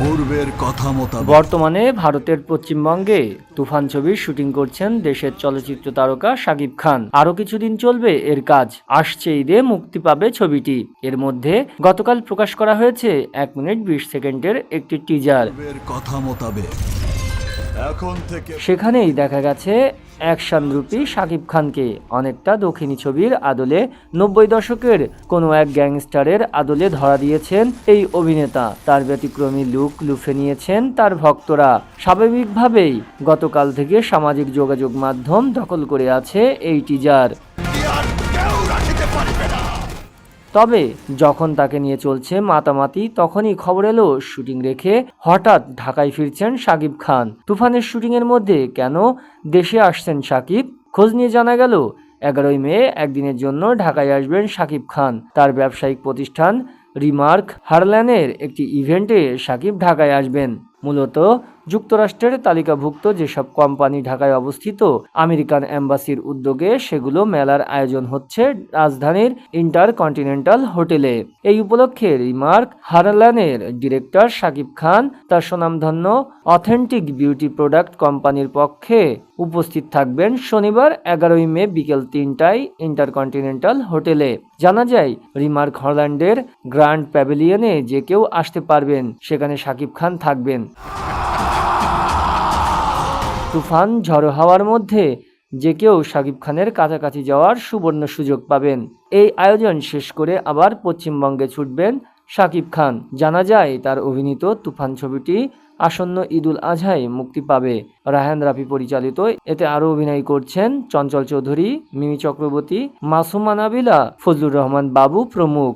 পূর্বের কথা মোতাবেক। বর্তমানে ভারতের পশ্চিমবঙ্গে তুফান ছবির শুটিং করছেন দেশের চলচ্চিত্র তারকা সাকিব খান। আরও কিছুদিন চলবে এর কাজ। আসছে ঈদে মুক্তি পাবে ছবিটি। এর মধ্যে গতকাল প্রকাশ করা হয়েছে এক মিনিট বিশ সেকেন্ডের একটি টিজার। কথা মোতাবেক। সেখানেই দেখা গেছে অ্যাকশন অ্যাকশনরূপী শাকিব খানকে। অনেকটা দক্ষিণী ছবির আদলে নব্বই দশকের কোনো এক গ্যাংস্টারের আদলে ধরা দিয়েছেন এই অভিনেতা। তার ব্যতিক্রমী লুক লুফে নিয়েছেন তার ভক্তরা। স্বাভাবিকভাবেই গতকাল থেকে সামাজিক যোগাযোগ মাধ্যম দখল করে আছে এই টিজার তবে যখন তাকে নিয়ে চলছে মাতামাতি, তখনই খবর এলো শুটিং রেখে হঠাৎ ঢাকায় ফিরছেন শাকিব খান। তুফানের শুটিংয়ের মধ্যে কেন দেশে আসছেন শাকিব খোঁজ নিয়ে জানা গেল, এগারোই মে একদিনের জন্য ঢাকায় আসবেন শাকিব খান। তার ব্যবসায়িক প্রতিষ্ঠান রিমার্ক হারল্যানের একটি ইভেন্টে শাকিব ঢাকায় আসবেন। মূলত যুক্তরাষ্ট্রের তালিকাভুক্ত যেসব কোম্পানি ঢাকায় অবস্থিত, আমেরিকান এম্বাসির উদ্যোগে সেগুলো মেলার আয়োজন হচ্ছে রাজধানীর ইন্টারকন্টিনেন্টাল হোটেলে। এই উপলক্ষে রিমার্ক হারল্যানের ডিরেক্টর শাকিব খান, তার সুনামধন্য অথেন্টিক বিউটি প্রোডাক্ট কোম্পানির পক্ষে উপস্থিত থাকবেন শনিবার এগারোই মে বিকেল তিনটায় ইন্টারকন্টিনেন্টাল হোটেলে। জানা যায়, রিমার্ক হল্যান্ডের গ্র্যান্ড প্যাভিলিয়নে যে কেউ আসতে পারবেন, সেখানে শাকিব খান থাকবেন। তুফান, ঝড়ো হাওয়ার মধ্যে যে কেউ শাকিব খানের কাছাকাছি যাওয়ার সুবর্ণ সুযোগ পাবেন। এই আয়োজন শেষ করে আবার পশ্চিমবঙ্গে ছুটবেন শাকিব খান। জানা যায়, তার অভিনীত তুফান ছবিটি আসন্ন ঈদুল আজহায় মুক্তি পাবে। রায়হান রাফি পরিচালিত, এতে আরও অভিনয় করছেন চঞ্চল চৌধুরী, মিমি চক্রবর্তী, মাসুমা নাবিলা, ফজলুর রহমান বাবু প্রমুখ।